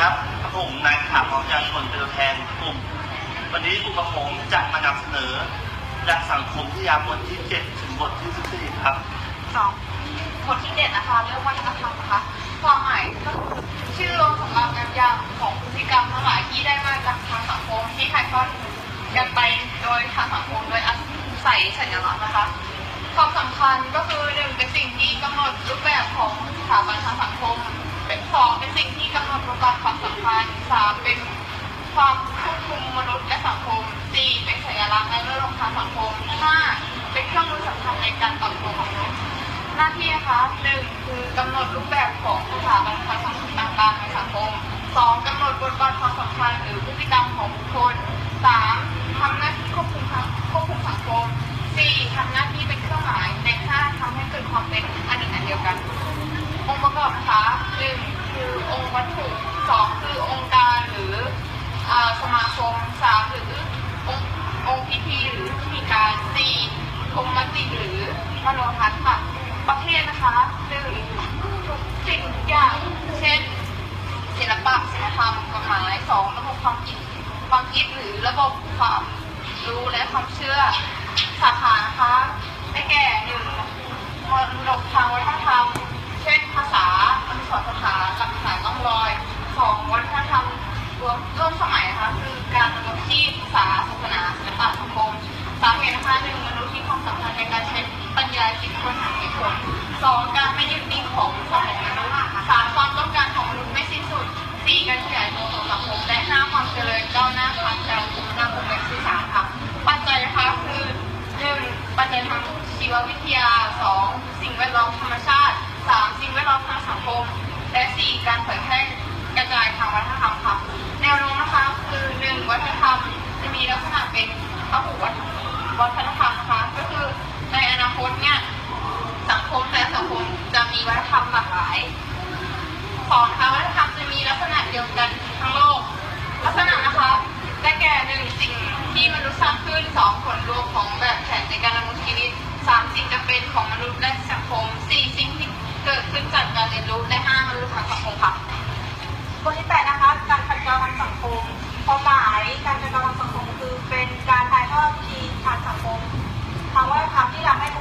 ครับผมนายถามของประชาชนเป็นตัวแทนกลุ่ม วันนี้กลุ่มของผมจะมานำเสนอจากสังคมที่ยามบทที่ 7 ถึงบทที่ 14 ครับสองบทที่เจ็ดนะคะเรื่องวัฒนธรรมนะคะความหมายก็คือชื่อรวมของเราการอย่างของพฤติกรรมทั้งหลายที่ได้มาจากทางสังคมที่ถ่ายทอดกันไปโดยทางสังคมโดยอาศัยสัญลักษณ์นะคะ ความสำคัญก็คือหนึ่งเป็นสิ่งที่กำหนดรูปแบบของสถาบันทางสังคม เป็นสองเป็นสิ่งที่กำหนดบทบาทความสัมพันธ์สามเป็นความควบคุมมนุษย์และสังคมสี่เป็นสัญลักษณ์ในเรื่องของทางสังคมห้าเป็นเครื่องมือสำคัญในการปรับตัวของมนุษย์หน้าที่นะคะหนึ่งคือกำหนดรูปแบบของสถาบันทางสังคมต่างๆในสังคมสองกำหนดบทบาทความสัมพันธ์หรือพฤติกรรมของบุคคลสามทำหน้าที่ควบคุมควบคุมสังคมสี่ทำหน้าที่เป็นเครื่องหมายในห้าทำให้เกิดความเป็นอันหนึ่งอันเดียวกันองค์ประกอบนะคะหนึ่ง คือองค์วัตถุสองคือองค์การหรืออสมาคมสามหรือองค์องค์พิธีหรือพิธีการสี่องค์มติหรือมโนทัศน์ค่ะประเภทนะคะหนึ่งสิ่งอย่างเช่นศิลปะศิลธรรมกฎหมายสองระบบความคิดความคิดหรือระบบความรู้และความเชื่อสาขานะคะได้แก่หนึ่งมรดกทางวัฒนธรรม เช่นภาษา อนุสรณ์สถาหลักฐานต้องรอยสองวัฒนธรรมรวมร่วมสมัยนะคะคือการดำรงชีพภาษาศาสนาศิลปะสังคมสาเหตุนะคะหนึ่งมนุษย์ที่ความสำคัญในการใช้ปัญญาคิดค้นหาเหตุผลสองการไม่ยึดติดของสมองมนุษย์สามความต้องการของมนุษย์ไม่สิ้นสุดสี่การขยายตัวของสังคมและห้าความเจริญก้าวหน้าทางการคมนาคมและสื่อสารค่ะปัจจัยนะคะคือหนึ่งปัจจัยทางชีววิทยา การเผยแพร่กระจายทางวัฒนธรรมค่ะแนวโน้มนะคะคือหนึ่งวัฒนธรรมจะมีลักษณะเป็นพหุวัฒนวัฒนธรรมนะคะก็คือในอนาคตเนี่ยสังคมแต่สังคมจะมีวัฒนธรรมหลากหลายสองนะคะวัฒนธรรมจะมีลักษณะเดียวกันทั้งโลก ลักษณะนะคะได้แก่หนึ่งสิ่งที่มนุษย์สร้างขึ้นสองผลรวมของแบบแผนในการดำรงชีวิตสามสิ่งจำเป็นของมนุษย์และสังคมสี่สิ่ง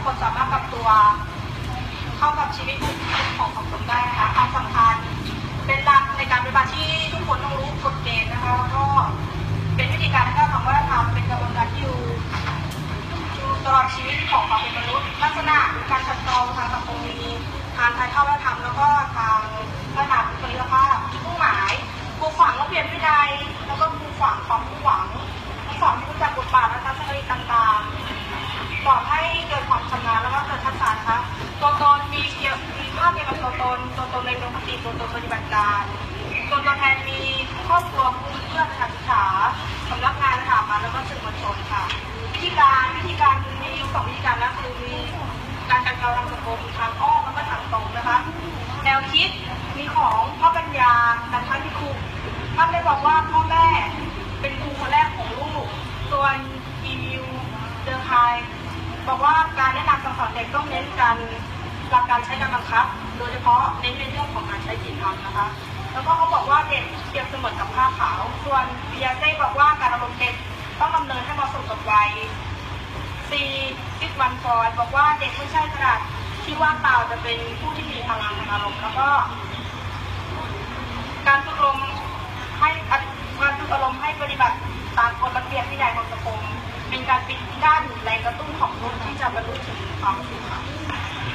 คคลสามารถปรับตัวเข้ากับชีวิตของสังคมได้นะคะความสำคัญเป็นหลักในการปฏิบัติที่ทุกคนต้องรู้กฎเกณฑ์นะคะแล้วก็เป็นวิธีการที่ทำวัฒนธรรมเป็นกระบวนการที่อยู่ตลอดชีวิตของความเป็นมนุษย์ ลักษณะการขัดเกลาทางสังคมมีทางถ่ายทอดวัฒนธรรมแล้วก็ทางพัฒนาบุคลิกภาพผู้หมายปลูกฝังระเบียบวินัยแล้วก็ปลูกฝังความผู้หวังสอนให้รู้จักบทบาทและทัศนคติต่างๆบอกให้เกิดความชำนาญแล้วก็เกิดทักษะนะคะตัวตนมีเกี่ยวมีภาพเกี่ยวกับตัวตนตัวตนในดวงคติตัวตนปฏิบัติการตัวตัวแทนมีครอบครัวคู่เพื่อนสถานศึกษาสำนักงานสถาบันแล้วก็สื่อมวลชนค่ะ วิธีการวิธีการมีอยู่สองวิธีการนะคือมีการการเกาทางสังคมทางอ้อมแล้วก็ทางตรงนะคะ แนวคิดมีของพ่อปัญญาการท่านพิคุท่านได้บอกว่าพ่อแม่เป็นครูคนแรกของลูกส่วนอีวิว เดอร์ไฮบอกว่าการแนะนำสังสอนเด็กต้องเน้นการหลักการใช้การบังคับ โดยเฉพาะเน้นในเรื่องของการใช้จิตธรรมนะคะ แล้วก็เขาบอกว่าเด็กเปรียบเสมือนกับผ้าขาว ส่วนปิยาเต้บอกว่าการอารมณ์เด็กต้องดำเนินให้เหมาะสมกับวัยซีซิกวันฟอร์ดบอกว่าเด็กไม่ใช่กระดาษที่ว่างเปล่าจะเป็นผู้ที่มีพลังทางอารมณ์แล้วก็ การฝึกลมให้การฝึกอารมณ์ให้ปฏิบัติตามกฎระเบียบวินัยของสังคม เป็นการปิดด้านแรงกระตุ้นของนุ่นที่จะบรรลุถึงความสุขค่ะ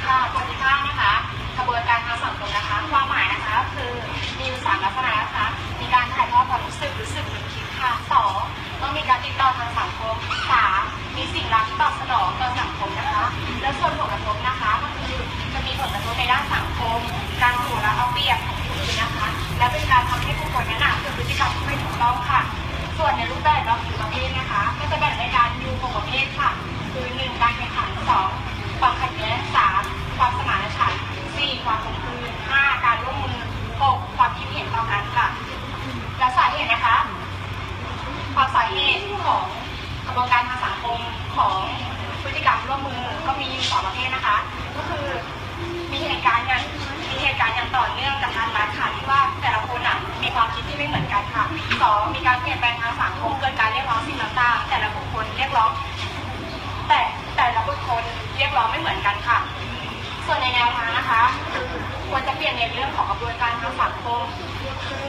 ค่ะบทที่ห้านะคะกระบวนการทางสังคมนะคะ ความหมายนะคะ คือมีสามลักษณะนะคะ มีการถ่ายทอดความรู้สึกหรือ ก็มีอยู่สองประเภทนะคะ ก็คือมีเหตุการณ์อย่างมีเหตุการณ์อย่างต่อเนื่องจากการรัดค่ะที่ว่าแต่ละคนอะมีความคิดที่ไม่เหมือนกันค่ะสองมีการเปลี่ยนแปลงทางสังคมเกิดการเรียกร้องสิ่งต่างๆแต่ละบุคคลเรียกร้อง แต่แต่ละบุคคลเรียกร้องไม่เหมือนกันค่ะ ส่วนในแนวทางนะคะควรจะเปลี่ยนในเรื่องของกระบวนการทางสังคมคือ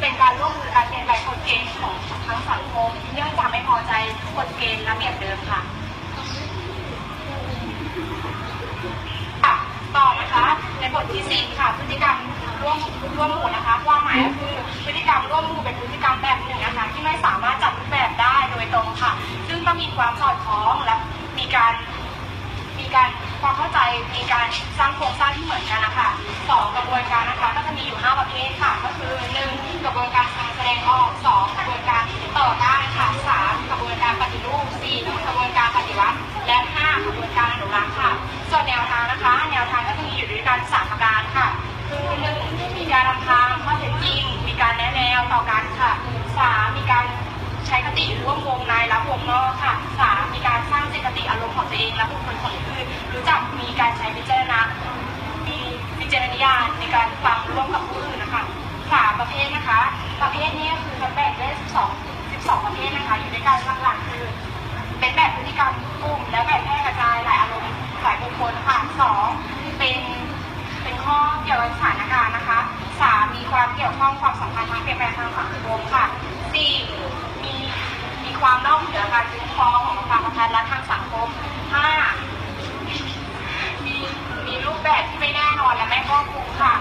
เป็นการร่วมมือการเปลี่ยนแปลงกฎเกณฑ์ของทั้งสังคมเนื่องจากไม่พอใจกฎเกณฑ์ระเบียบเดิมค่ะ คะในบทที่สิบค่ะพฤติกรรมร่วมร่วมหมู่นะคะความหมายก็คือพฤติกรรมร่วมหมู่เป็นพฤติกรรมแบบหนึ่งนะคะที่ไม่สามารถจัดรูปแบบได้โดยตรงค่ะ ซึ่งต้องมีความสอดคล้องและมีการมีการความเข้าใจมีการสร้างโครงสร้างที่เหมือนกันนะคะสองกระบวนการนะคะก็จะมีอยู่ 5 ประเภทค่ะ ก็คือ 1. กระบวนการการแสดงออก 2. ติร่วมวงในและวงนอกค่ะสามมีการสร้างจิตคติอารมณ์ของตัวเองและบุคคลคนอื่นรู้จักมีการใช้พิจารณามีวิจารณญาณในการฟังร่วมกับผู้อื่นนะคะสามประเภทนะคะ ประเภทนี้คือจะแบ่งได้12 12ประเภทนะคะ อยู่ในการหลักๆคือ เป็นแบบพฤติกรรมกลุ่มและแบบแพร่กระจายหลายอารมณ์หลายบุคคลค่ะสองเป็นเป็นข้อเกี่ยวกับสถานการณ์นะคะสามมีความเกี่ยวข้องความสัมพันธ์ทางเปลี่ยนแปลงทางสังคม ความนอกเหนือการคุ้มครองของความสัมพันและทางสังคมห้ามีมีรูปแบบที่ไม่แน่นอนและไม่ครอบคลุมค่ะ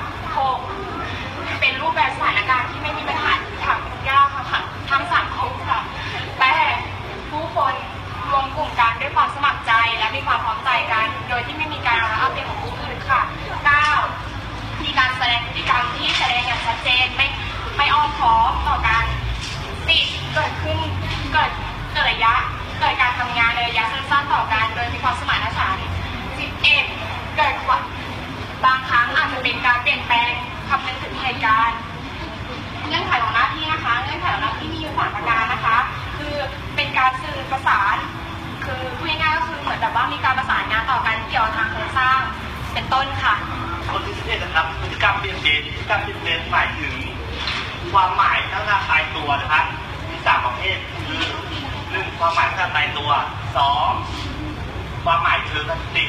เป็นต้นค่ะ คนที่สเอ็ดนะครับพฤติกรรมเปลี่ยนเบนพฤติกรรมเปลี่ยนเบนหมายถึง ความหมายข้างหน้าตายตัวนะครับมีสามประเภทคือหนึ่งความหมายข้างหน้าตายตัวสองความหมายเชิงคติ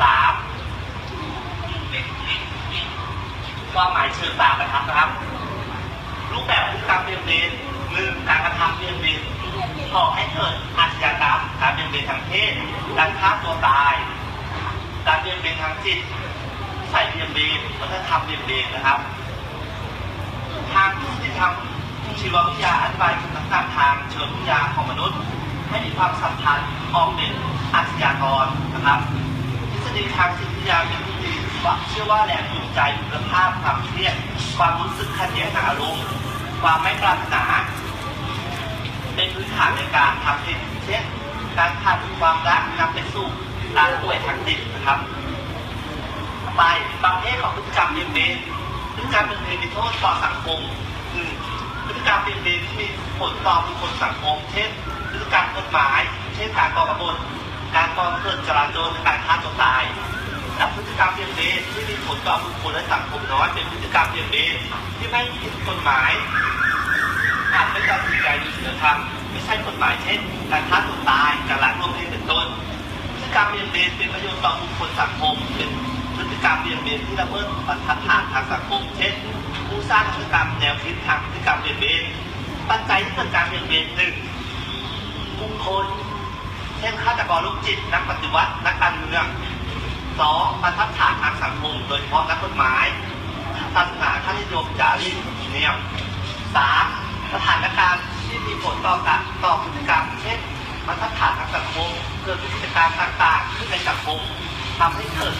สามความหมายเชิงตามนะครับนะครับ รูปแบบพฤติกรรมเปลี่ยนเบนหนึ่งการกระทำเปลี่ยนเบนก่อให้เกิดอาชญากรรมการเปลี่ยนเบนทางเพศการฆ่าตัวตาย การเปลี่ยนเบนทางจิตใส่เบียนเบนวัฒนธรรมเบียนเบนนะครับ ทางที่ทางชีววิทยาอธิบายคุณลักษณะทางเชิงวิทยาของมนุษย์ ให้มีความสัมพันธ์ออกเป็นอาชญากรนะครับทฤษฎีทางจิตวิทยาเป็นทฤษฎีว่าเชื่อว่าแรงจูงใจคุณภาพความเครียดความรู้สึกขัดแย้งทางอารมณ์ความไม่ปรารถนาเป็นพื้นฐานในการทำเช่นการขาดความรักนำไปสู่ การป่วยทางจิตนะครับไปประเภทของพฤติกรรมเบียดเบนพฤติกรรมเบียดเบนมีโทษต่อสังคมคือพฤติกรรมเบียดเบนที่มีผลต่อบุคคลสังคม เช่นพฤติกรรมกฎหมาย เช่นการก่อกบฏการก่อเกิดจราจรแลการฆ่าตัวตายและพฤติกรรมเบียดเบนที่มีผลต่อบุคคลและสังคมน้อยเป็นพฤติกรรมเบียดเบนที่ไม่ผิดกฎหมายอาจไม่ตัดสินใจโดยเสือธรรมไม่ใช่กฎหมายเช่น การฆ่าตัวตายการลักลอบเล่นเป็นต้น กรรมเบียดเบียนเป็นประโยชน์ต่อบุคคลสังคม เป็นพฤติกรรมเบียดเบียนที่ละเมิดบรรทัดฐานทางสังคม เช่น ผู้สร้างพฤติกรรมแนวคิดทางพฤติกรรมเบียดเบียนปัจจัยที่เกิดการเบียดเบียนหนึ่งบุคคลเช่นฆาตกรโรคจิต นักปฏิวัติ นักการเมืองสองบรรทัดฐานทางสังคม โดยเฉพาะนักกฎหมายศาสนาค่านิยมจารีตเนียมสามสถานการณ์ที่มีผลต่อการต่อพฤติกรรม เช่น มาตรฐานทางสังคมเกิดพฤติกรรมต่างๆขึ้นในสังคมทำให้เกิด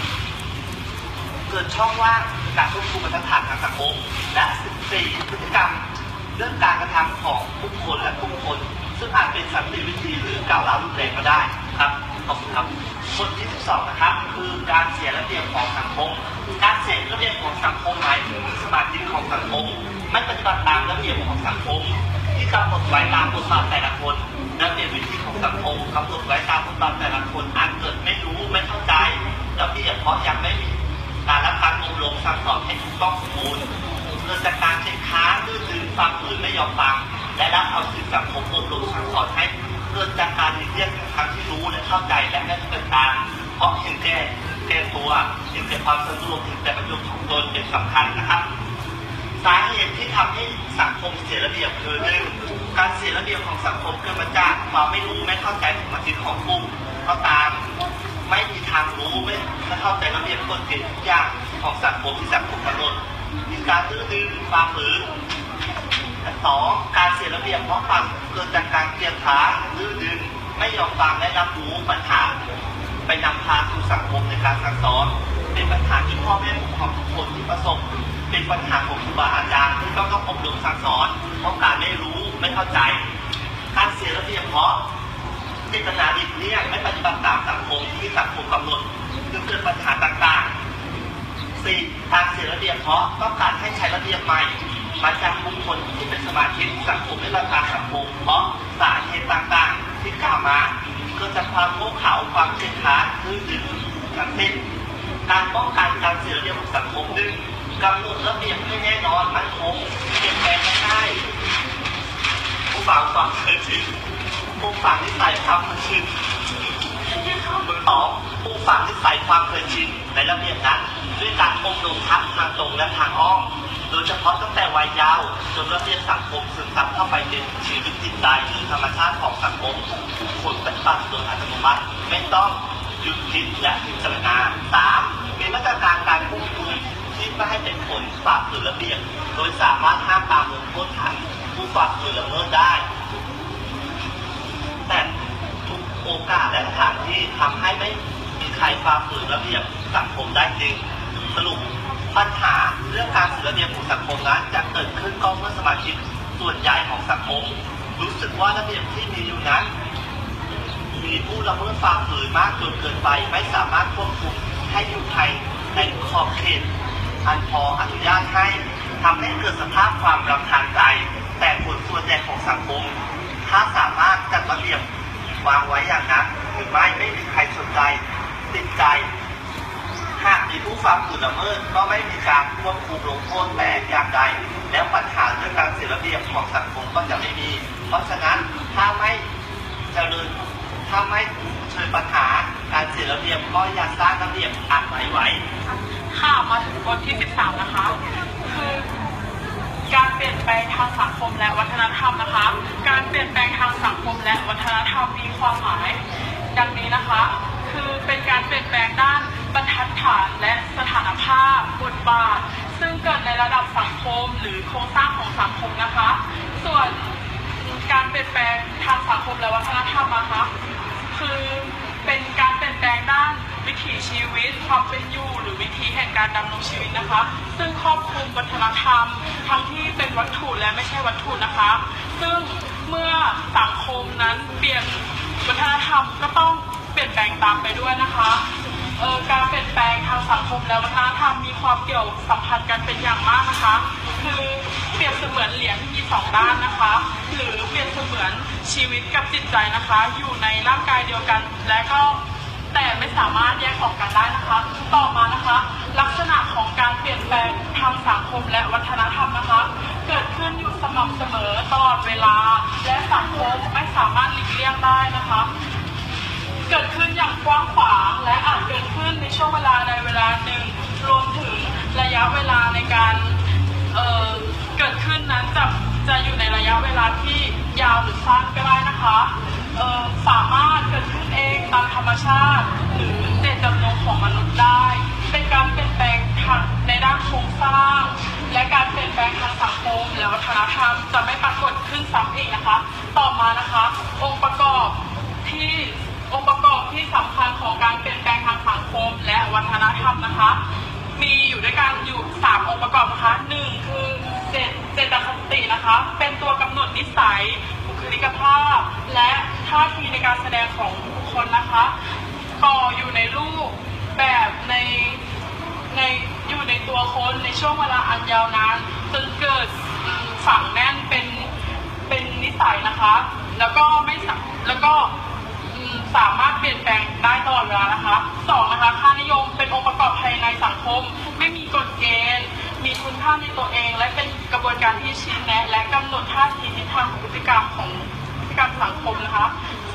เกิดช่องว่างในการควบคุมมาตรฐานทางสังคมและสี่พฤติกรรมเรื่องการกระทำของบุคคลและบุคคล ซึ่งอาจเป็นสันติวิธีหรือกล่าวร้าวรุนแรงก็ได้ครับขอบคุณครับบทที่12นะครับ คือการเสียระเบียบของสังคม การเสียระเบียบของสังคมหมายถึงสมาชิกของสังคม ไม่ปฏิบัติตามระเบียบของสังคม ไว้ตามบทบาทแต่ละคนระเบียบวิธีของสังคมกำหนดไว้ตามบทบาทแต่ละคนอาจเกิดไม่รู้ไม่เข้าใจระเบียบเพราะยังไม่มีการรับการอบรมสั่งสอนให้ถูกต้องสมบูรณ์เกิดจากการเช็คค้าดื้อดึงฝ่าฝืนไม่ยอมฟังและรับเอาสิ่งสังคมอบรมสั่งสอนให้เกิดจากการหลีกเลี่ยงทั้งที่รู้และเข้าใจและไม่ปฏิบัติตามเพราะเห็นแก่แก่ตัวเห็นแก่ความสะดวกเห็นแต่ประโยชน์ของตนเป็นสำคัญนะครับ สาเหตุที่ทำให้สังคมเสียระเบียบคือหนึ่ง การเสียระเบียบของสังคมเกิดมาจากความไม่รู้ไม่เข้าใจถึงมาทิตของกลุ่มก็ตามไม่มีทางรู้ไม่ไม่เข้าใจระเบียบกฎเกณฑ์ทุกอย่างของสังคมที่สังคมกำหนดมีการดื้อดึงฝ่ามฝืนสองการเสียระเบียบเพราะความเกิดจากการเกลียดขาดื้อดึงไม่ยอมฟังและรับรู้ปัญหา ไปนำพาสู่สังคมในการสั่งสอน เป็นปัญหาที่พ่อแม่ผู้ปกครองทุกคนที่ประสบ เป็นปัญหาของครูบาอาจารย์ที่ต้องต้องอบรมสั่งสอนเพราะการไม่รู้ไม่เข้าใจ การเสียระเบียบเพราะเจตนาดิบเลี่ยไม่ปฏิบัติตามสังคมที่สังคมกำหนดจึงเกิดปัญหาต่างๆสี่การเสียระเบียบเพราะต้องการให้ใช้ระเบียบใหม่มาจากบุคคลที่เป็นสมาชิกสังคมและระธาสังคมเพราะสาเหตุต่างๆ ที่กล่าวมาเกิดจากความโง่เขลาความเชื่อค้านดื้อดึงทั้งสิ้นการป้องกันการเสียระเบียบของสังคมหนึ่ง กำหนดระเบียบให้แน่นอนมั่นคงเปลี่ยนแปลงไม่ได้ผู้ฟังฟังเคยชินผู้ฟังที่ใส่ความเคยชินมือสองผู้ฟังที่ใส่ความเคยชินในระเบียบนั้น ด้วยการอบรมทั้งทางตรงและทางอ้อมโดยเฉพาะตั้งแต่วัยเยาว์จนระเบียบสังคมซึมซับเข้าไปในชีวิตจิตใจคือธรรมชาติของสังคมผู้คนปฏิบัติโดยอัตโนมัติไม่ต้องหยุดคิดและพิจารณาสามมีมาตรการการควบคุม ที่ไม่ให้เป็นผลฝ่าฝืนระเบียบโดยสามารถห้ามตามลงโทษฐานผู้ฝ่าฝืนละเมิดได้ แต่ทุกโอกาสและสถานที่ทำให้ไม่มีใครฝ่าฝืนระเบียบสังคมได้จริง สรุปปัญหาเรื่องการฝืนระเบียบของสังคมนั้นจะเกิดขึ้นก็เมื่อสมาชิกส่วนใหญ่ของสังคม รู้สึกว่าระเบียบที่มีอยู่นั้น มีผู้ละเมิดฝ่าฝืนมากจนเกินไปไม่สามารถควบคุมให้อยู่ภายในขอบเขต อันพออนุญาตให้ทำให้เกิดสภาพความรำคาญใจ แต่ผลส่วนใหญ่ของสังคม ถ้าสามารถจัดระเบียบวางไว้อย่างนั้นหรือไม่ไม่มีใครสนใจ ติดใจ หากมีผู้ฝ่าฝืนละเมิดก็ไม่มีการควบคุมลงโทษแต่อย่างใด แล้วปัญหาเรื่องการเสียระเบียบของสังคมก็จะไม่มี เพราะฉะนั้นถ้าไม่เจริญถ้าไม่เชิญปัญหาการเสียระเบียบก็อย่าสร้างระเบียบอะไรไว้ ค่ะมาถึงบทที่ 13 นะคะ คือการเปลี่ยนแปลงทางสังคมและวัฒนธรรมนะคะ การเปลี่ยนแปลงทางสังคมและวัฒนธรรมมีความหมาย ดังนี้นะคะ คือเป็นการเปลี่ยนแปลงด้านบรรทัดฐานและสถานภาพบทบาท ซึ่งเกิดในระดับสังคมหรือโครงสร้างของสังคมนะคะ ส่วนการเปลี่ยนแปลงทางสังคมและวัฒนธรรมนะคะ คือเป็นการเปลี่ยนแปลงด้าน วิถีชีวิตความเป็นอยู่หรือวิธีแห่งการดำรงชีวิตนะคะ ซึ่งครอบคลุมวัฒนธรรม ทั้งที่เป็นวัตถุและไม่ใช่วัตถุนะคะ ซึ่งเมื่อสังคมนั้นเปลี่ยนวัฒนธรรมก็ต้องเปลี่ยนแปลงตามไปด้วยนะคะออการเปลี่ยนแปลงทางสังคมและวัฒนธรรมมีความเกี่ยวสัมพันธ์กันเป็นอย่างมากนะคะ คือเปรียบเสมือนเหรียญที่มีสองด้านนะคะ หรือเปรียบเสมือนชีวิตกับจิตใจนะคะ อยู่ในร่างกายเดียวกันและก็ แต่ไม่สามารถแยกออกกันได้นะคะ ต่อมานะคะ ลักษณะของการเปลี่ยนแปลงทางสังคมและวัฒนธรรมนะคะ เกิดขึ้นอยู่สม่ำเสมอตลอดเวลา และสังคมไม่สามารถหลีกเลี่ยงได้นะคะ เกิดขึ้นอย่างกว้างขวางและอาจเกิดขึ้นในช่วงเวลาใดเวลาหนึ่ง รวมถึงระยะเวลาในการเเกิดขึ้นนั้นจะจะอยู่ในระยะเวลาที่ยาวหรือสั้นก็ได้นะคะ ชาติ หรือเจตจำนงของมนุษย์ได้ เป็นการเปลี่ยนแปลงทางในด้านโครงสร้าง และการเปลี่ยนแปลงทางสังคมและวัฒนธรรมจะไม่ปรากฏขึ้นซ้ำอีกนะคะ ต่อมานะคะ องค์ประกอบที่องค์ประกอบที่สำคัญของการเปลี่ยนแปลงทางสังคมและวัฒนธรรมนะคะ มีอยู่ด้วยกันอยู่ 3 องค์ประกอบนะคะหนึ่งคือเจตเจตคตินะคะ เป็นตัวกำหนดนิสัยบุคลิกภาพ และท่าทีในการแสดงของ คคลนะคะก่ออยู่ในรูปแบบในในอยู่ในตัวคนในช่วงเวลาอันยาวนานจนเกิดฝังแน่นเป็นเป็นนิสัยนะคะ แล้วก็ไม่แล้วก็สามารถเปลี่ยนแปลงได้ตลอดเวลานะคะสองนะคะค่านิยมเป็นองค์ประกอบภายในสังคม ไม่มีกฎเกณฑ์ มีคุณค่าในตัวเอง และเป็นกระบวนการที่ชี้แนะ และกำหนดท่าทีทิศทางของพฤติกรรมของพฤติกรรมสังคมนะคะ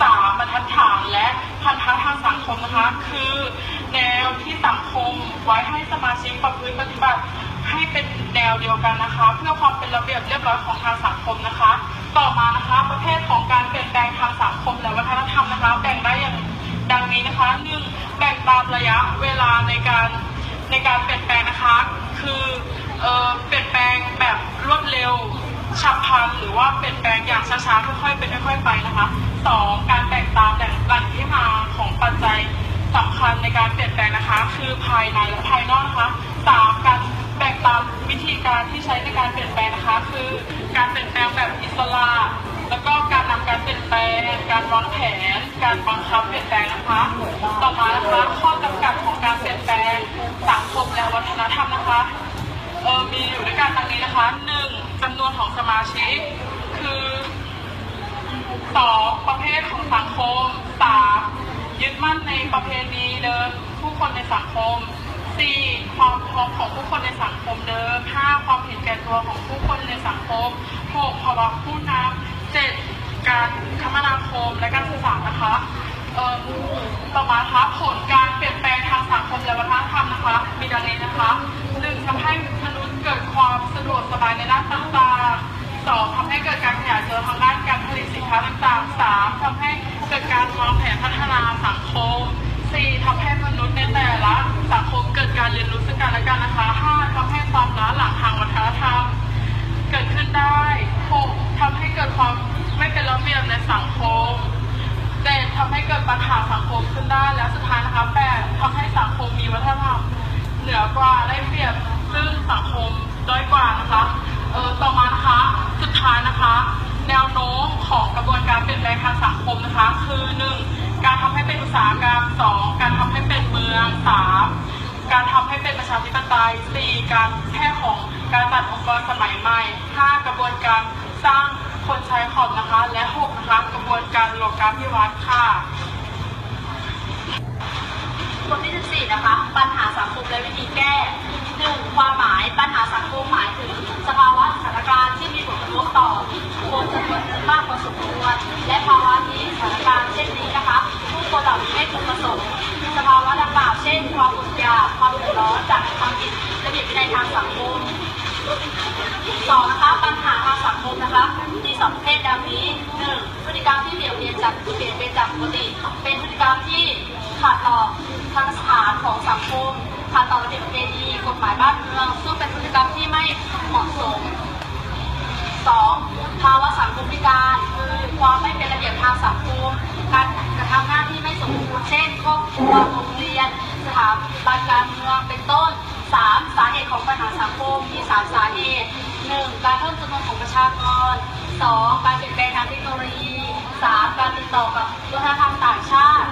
สามบรรทัดฐานและพันธะทางสังคมนะคะ คือแนวที่สังคมไว้ให้สมาชิกประพฤติปฏิบัติให้เป็นแนวเดียวกันนะคะ เพื่อความเป็นระเบียบเรียบร้อยของทางสังคมนะคะ ต่อมานะคะประเภทของการเปลี่ยนแปลงทางสังคมและวัฒนธรรมนะคะ แบ่งได้อย่างดังนี้นะคะหนึ่งแบ่งตามระยะเวลาในการในการเปลี่ยนแปลงนะคะ คือเอ่อเปลี่ยนแปลงแบบรวดเร็วฉับพลันหรือว่าเปลี่ยนแปลงอย่างช้าๆค่อยๆเป็นค่อยๆไปนะคะ สองการแบ่งตามแหล่งแหล่งที่มาของปัจจัยสำคัญในการเปลี่ยนแปลงนะคะ คือภายในและภายนอกนะคะสามการแบ่งตามวิธีการที่ใช้ในการเปลี่ยนแปลงนะคะ คือการเปลี่ยนแปลงแบบอิสระแล้วก็การนำการเปลี่ยนแปลง การวางแผน การบังคับเปลี่ยนแปลงนะคะ ต่อมานะคะข้อจำกัดของการเปลี่ยนแปลงสังคมและวัฒนธรรมนะคะเออมีอยู่ด้วยกันดังนี้นะคะหนึ่งจำนวนของสมาชิก สองประเภทของสังคมสามยึดมั่นในประเพณีเดิมผู้คนในสังคมสี่ความพร้อมของผู้คนในสังคมเดิมห้าความเห็นแก่ตัวของผู้คนในสังคมหกภาวะผู้นำเจ็ดการคมนาคมและการสื่อสารนะคะเอ่อต่อมาคะผลการเปลี่ยนแปลงทางสังคมและวัฒนธรรมนะคะ มีดังนี้นะคะหนึ่งทำให้มนุษย์เกิดความสะดวกสบายในด้านต่างๆสองทำให้เกิดการขยายตัวทางด้านการผลิตสิน ค้าต่างๆสามทำให้เกิดการวางแผนพัฒนาสังคมสี่ทำให้มนุษย์ในแต่ละสังคมเกิดการเรียนรู้ซึ่งกันและกันนะคะห้าทำให้ความล้าหลังทางวัฒนธรรม เกิดขึ้นได้ 6. ทำให้เกิดความไม่เป็นระเบียบในสังคม 7. ทำให้เกิดปัญหาสังคมขึ้นได้และสุดท้ายนะคะ 8. ทำให้สังคมมีวัฒนธรรมเหนือกว่าได้เปรียบซึ่งสังคมด้อยกว่านะคะเออต่อมานะคะสุดท้ายนะคะ แนวโน้มของกระบวนการเปลี่ยนแปลงทางสังคมนะคะ คือ 1. การทำให้เป็นอุตสาหกรรม 2. การทำให้เป็นเมือง 3. การทำให้เป็นประชาธิปไตย 4. การแพร่ของการจัดองค์กรสมัยใหม่ 5. กระบวนการสร้างคนใช้คอมนะคะ และ 6. นะคะกระบวนการโลกาภิวัตน์ค่ะ บทที่ 14 นะคะ ปัญหาสังคมและวิธีแก้ 1. ความหมายปัญหาสังคมหมายถึงสภาวะสถานการณ์ที่มีผลกระทบต่อคนจำนวนมากพอสมควรและภาวะที่สถานการณ์เช่นนี้นะคะผู้คนเหล่านี้ไม่พึงประสงค์สภาวะดังกล่าวเช่น ความอดอยากความเดือดร้อนจากความผิดระเบียบวินัยทางสังคมสองนะคะปัญหาทางสังคมนะคะมีสองประเภทดังนี้หนึ่งพฤติกรรมที่เปลี่ยนเปลี่ยนจากเปลี่ยนเป็นจากปกติ เป็นพฤติกรรมที่ขัดต่อ ธรรมสถานของสังคมขัดต่อระเบียบประเพณีกฎหมายบ้านเมือง ซึ่งเป็นพฤติกรรมที่ไม่เหมาะสมสองภาวะสังคมพิการคือความไม่เป็นระเบียบทางสังคมการกระทำหน้าที่ไม่สมบูรณ์เช่นครอบครัวโรงเรียน สถาบันการเมืองเป็นต้นสามสาเหตุของปัญหาสังคมมีสามสาเหตุหนึ่งการเพิ่มจำนวนของประชากรสองการเปลี่ยนแปลงทางเทคโนโลยีสามการติดต่อกับวัฒนธรรมต่างชาติ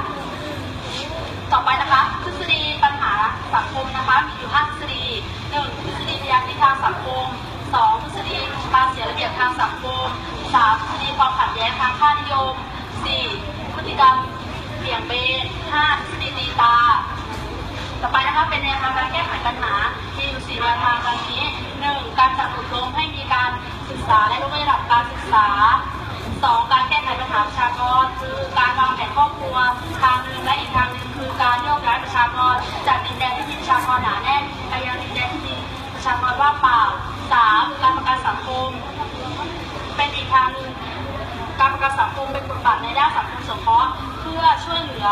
ล่าสามการประกันสังคม เป็นอีกทางหนึ่งการประกันสังคมเป็นบทบาทในด้านสังคมสงเคราะห์เพื่อช่วยเหลือ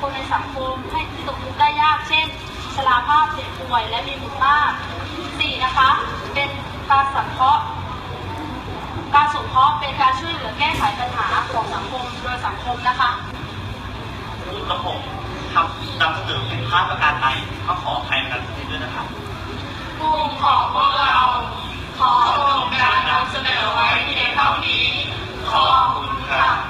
คนในสังคมให้ที่ตกทุกข์ได้ยาก เช่นชราภาพเจ็บป่วยและมีบุตรมากสี่นะคะ เป็นการสังเคราะห์การสงเคราะห์เป็นการช่วยเหลือแก้ไขปัญหาของสังคมโดยสังคมนะคะคุณกับผมทำนำเสนอผิดพลาดประการใดก็ขออภัยนะคะ ภูมิของพวกเรา ขอโครงการนำเสนอไว้เพียงเท่านี้ ขอบคุณค่ะ